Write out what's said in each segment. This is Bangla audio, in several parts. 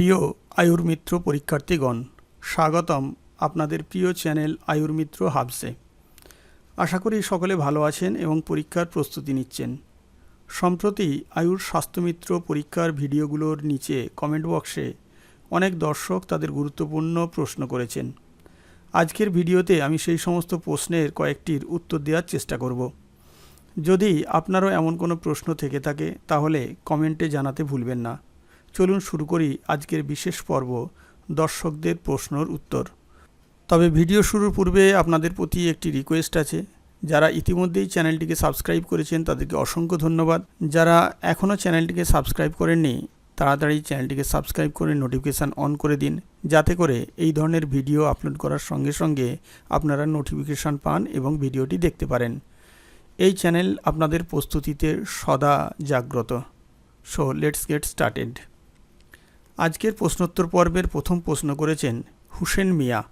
প্রিয় আয়ুর মিত্র পরীক্ষার্থীগণ, স্বাগতম আপনাদের প্রিয় চ্যানেল আয়ুর মিত্র হাবসে। আশা করি সকলে ভালো আছেন এবং পরীক্ষার প্রস্তুতি নিচ্ছেন। সম্প্রতি আয়ুর স্বাস্থ্যমিত্র পরীক্ষার ভিডিওগুলোর নিচে কমেন্ট বক্সে অনেক দর্শক তাদের গুরুত্বপূর্ণ প্রশ্ন করেছেন। আজকের ভিডিওতে আমি সেই সমস্ত প্রশ্নের কয়েকটির উত্তর দেওয়ার চেষ্টা করব। যদি আপনারও এমন কোনো প্রশ্ন থেকে থাকে, তাহলে কমেন্টে জানাতে ভুলবেন না। চলুন শুরু করি আজকের বিশেষ পর্ব, দর্শকদের প্রশ্নর উত্তর। তবে ভিডিও শুরুর পূর্বে আপনাদের প্রতি একটি রিকোয়েস্ট আছে। যারা ইতিমধ্যেই চ্যানেলটিকে সাবস্ক্রাইব করেছেন, তাদেরকে অসংখ্য ধন্যবাদ। যারা এখনও চ্যানেলটিকে সাবস্ক্রাইব করেননি, তাড়াতাড়ি চ্যানেলটিকে সাবস্ক্রাইব করে নোটিফিকেশান অন করে দিন। যাতে করে এই ধরনের ভিডিও আপলোড করার সঙ্গে সঙ্গে আপনারা নোটিফিকেশান পান এবং ভিডিওটি দেখতে পারেন। এই চ্যানেল আপনাদের প্রস্তুতিতে সদা জাগ্রত। সো লেটস গেট স্টার্টেড আজকের প্রশ্নোত্তর পর্বের প্রথম প্রশ্ন করেছেন হুসেন মিয়া।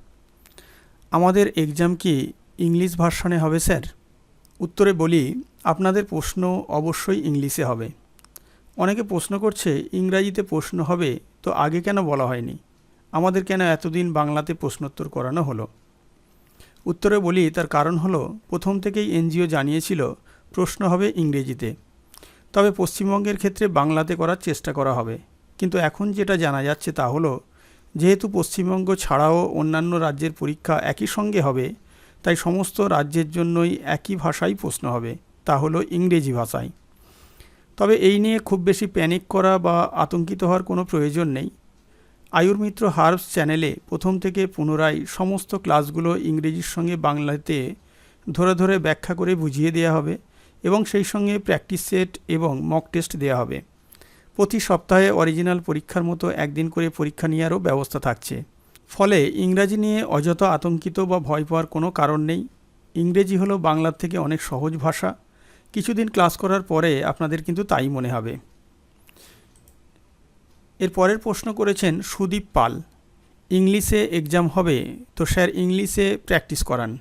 আমাদের এক্সাম কি ইংলিশ ভার্সনে হবে, স্যার? উত্তরে বলি, আপনাদের প্রশ্ন অবশ্যই ইংলিশে হবে। অনেকে প্রশ্ন করছে, ইংরাজিতে প্রশ্ন হবে, তো আগে কেন বলা হয়নি? আমাদের কেন এতদিন বাংলাতে প্রশ্নোত্তর করানো হলো? উত্তরে বলি, তার কারণ হলো, প্রথম থেকেই এনজিও জানিয়েছিল, প্রশ্ন হবে ইংরেজিতে। তবে পশ্চিমবঙ্গের ক্ষেত্রে বাংলাতে করার চেষ্টা করা হবে। কিন্তু এখন যেটা জানা যাচ্ছে তা হলো, যেহেতু পশ্চিমবঙ্গ ছাড়াও অন্যান্য রাজ্যের পরীক্ষা একই সঙ্গে হবে, তাই সমস্ত রাজ্যের জন্যই একই ভাষাই প্রশ্ন হবে, তা হলো ইংরেজি ভাষায়। তবে এই নিয়ে খুব বেশি প্যানিক করা বা আতঙ্কিত হওয়ার কোনো প্রয়োজন নেই। আয়ুর মিত্র হার্বস চ্যানেলে প্রথম থেকে পুনরায় সমস্ত ক্লাসগুলো ইংরেজির সঙ্গে বাংলাতে ধরে ধরে ব্যাখ্যা করে বুঝিয়ে দেওয়া হবে এবং সেই সঙ্গে প্র্যাকটিস সেট এবং মক টেস্ট দেওয়া হবে। প্রতি সপ্তাহে অরিজিনাল পরীক্ষার মতো একদিন করে পরীক্ষা নেওয়ারও ব্যবস্থা থাকছে। ফলে ইংরাজি নিয়ে অযথা আতঙ্কিত বা ভয় পাওয়ার কোনো কারণ নেই। ইংরেজি হলো বাংলার থেকে অনেক সহজ ভাষা। কিছুদিন ক্লাস করার পরে আপনাদের কিন্তু তাই মনে হবে। এর পরের প্রশ্ন করেছেন সুদীপ পাল। ইংলিশে এক্সাম হবে, তো স্যার ইংলিশে প্র্যাকটিস করান।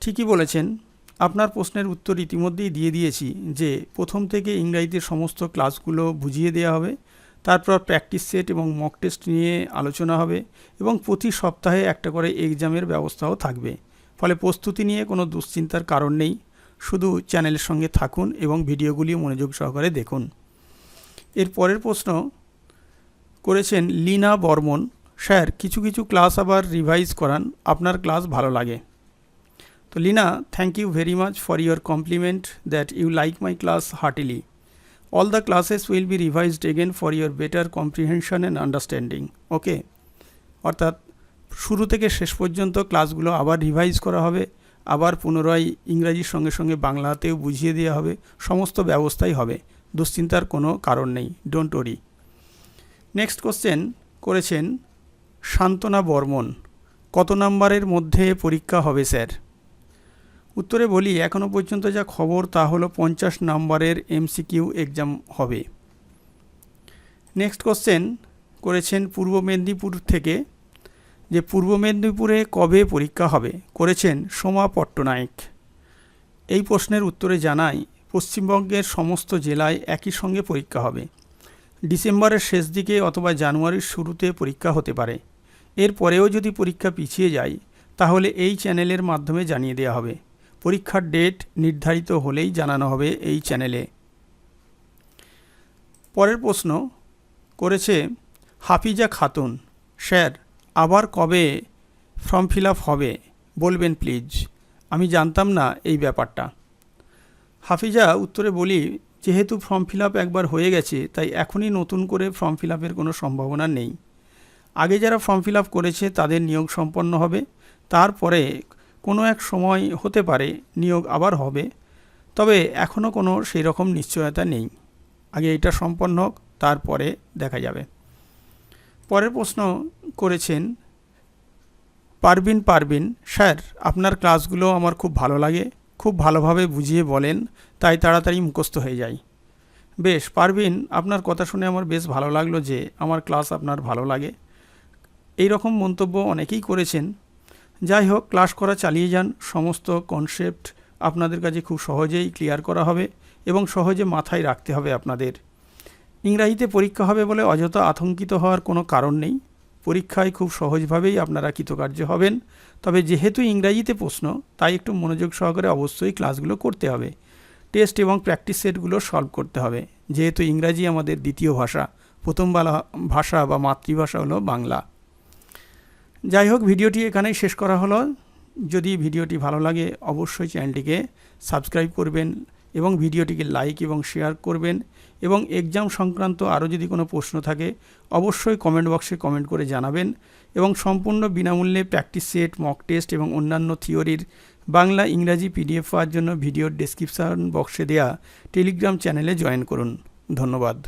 ঠিকই বলেছেন। আপনার প্রশ্নের উত্তর ইতিমধ্যেই দিয়ে দিয়েছি যে প্রথম থেকে ইংরাজিতে সমস্ত ক্লাসগুলো বুঝিয়ে দেওয়া হবে, তারপর প্র্যাকটিস সেট এবং মক টেস্ট নিয়ে আলোচনা হবে এবং প্রতি সপ্তাহে একটা করে এক্সামের ব্যবস্থাও থাকবে। ফলে প্রস্তুতি নিয়ে কোনো দুশ্চিন্তার কারণ নেই। শুধু চ্যানেলের সঙ্গে থাকুন এবং ভিডিওগুলি মনোযোগ সহকারে দেখুন। এর পরের প্রশ্ন করেছেন লিনা বর্মন, স্যার, কিছু কিছু ক্লাস আবার রিভাইজ করান, আপনার ক্লাস ভালো লাগে। তো Lina thank you very much for your compliment that you like my class heartily all the classes will be revised again for your better comprehension and understanding okay অর্থাৎ, শুরু থেকে শেষ পর্যন্ত ক্লাসগুলো আবার রিভাইজ করা হবে, আবার পুনরায় ইংরাজির সঙ্গে সঙ্গে বাংলাতেও বুঝিয়ে দেওয়া হবে, সমস্ত ব্যবস্থাই হবে। দুশ্চিন্তার কোনো কারণ নেই। ডোন্ট ওরি নেক্সট কোশ্চেন করেছেন শান্তনা বর্মন। কত নাম্বারের মধ্যে পরীক্ষা হবে, স্যার? উত্তরে বলি এখনও পর্যন্ত যা খবর তা হলো পঞ্চাশ নাম্বারের এমসিকিউ এক্সাম হবে। নেক্সট কোশ্চেন করেছেন পূর্ব মেদিনীপুর থেকে যে পূর্ব মেদিনীপুরে কবে পরীক্ষা হবে, করেছেন সোমা পট্টনায়ক। এই প্রশ্নের উত্তরে জানাই, পশ্চিমবঙ্গের সমস্ত জেলায় একই সঙ্গে পরীক্ষা হবে। ডিসেম্বরের শেষ দিকে অথবা জানুয়ারির শুরুতে পরীক্ষা হতে পারে। এর পরেও যদি পরীক্ষা পিছিয়ে যায়, তাহলে এই চ্যানেলের মাধ্যমে জানিয়ে দেওয়া হবে। পরীক্ষার ডেট নির্ধারিত হলেই জানানো হবে এই চ্যানেলে পরের প্রশ্ন, করেছে হাফিজা খাতুন, স্যার, আবার কবে ফর্ম ফিল হবে? বলবেন প্লিজ আমি জানতাম না এই ব্যাপারটা। হাফিজা উত্তরে বলি, যেহেতু ফর্ম ফিল একবার হয়ে গেছে, তাই এখনই নতুন করে ফর্ম ফিল কোনো সম্ভাবনা নেই। আগে যারা ফর্ম ফিল করেছে, তাদের নিয়োগ সম্পন্ন হবে। তারপরে কোনো এক সময় হতে পারে নিয়োগ আবার হবে, তবে এখনও কোনো সেই রকম নিশ্চয়তা নেই। আগে এটা সম্পন্ন হোক, তারপরে দেখা যাবে। পরের প্রশ্ন করেছেন, পারবিন পারবিন, স্যার, আপনার ক্লাসগুলো আমার খুব ভালো লাগে, খুব ভালোভাবে বুঝিয়ে বলেন, তাই তাড়াতাড়ি মুখস্থ হয়ে যায় বেশ, পারবিন, আপনার কথা শুনে আমার বেশ ভালো লাগল যে আমার ক্লাস আপনার ভালো লাগে। এই রকম মন্তব্য অনেকেই করেছেন যাই হোক ক্লাস করা চালিয়ে যান। সমস্ত কনসেপ্ট আপনাদের কাছে খুব সহজেই ক্লিয়ার করা হবে এবং সহজে মাথায় রাখতে হবে আপনাদের। ইংরাজিতে পরীক্ষা হবে বলে অযথা আতঙ্কিত হওয়ার কোনো কারণ নেই। পরীক্ষায় খুব সহজভাবেই আপনারা কৃতকার্য হবেন। তবে যেহেতু ইংরাজিতে প্রশ্ন, তাই একটু মনোযোগ সহকারে অবশ্যই ক্লাসগুলো করতে হবে। টেস্ট এবং প্র্যাকটিস সেটগুলো সলভ করতে হবে। যেহেতু ইংরাজি আমাদের দ্বিতীয় ভাষা, প্রথম ভাষা বা মাতৃভাষা হলো বাংলা। যাই হোক, ভিডিওটি এখানেই শেষ করা হলো। যদি ভিডিওটি ভালো লাগে, অবশ্যই চ্যানেলটিকে সাবস্ক্রাইব করবেন এবং ভিডিওটিকে লাইক এবং শেয়ার করবেন এবং এক্সাম সংক্রান্ত আরও যদি কোনো প্রশ্ন থাকে, অবশ্যই কমেন্ট বক্সে কমেন্ট করে জানাবেন এবং সম্পূর্ণ বিনামূল্যে প্র্যাকটিস সেট, মক টেস্ট এবং অন্যান্য থিওরির বাংলা ইংরাজি পিডিএফ পাওয়ার জন্য ভিডিওর ডেসক্রিপশন বক্সে দেওয়া টেলিগ্রাম চ্যানেলে জয়েন করুন। ধন্যবাদ।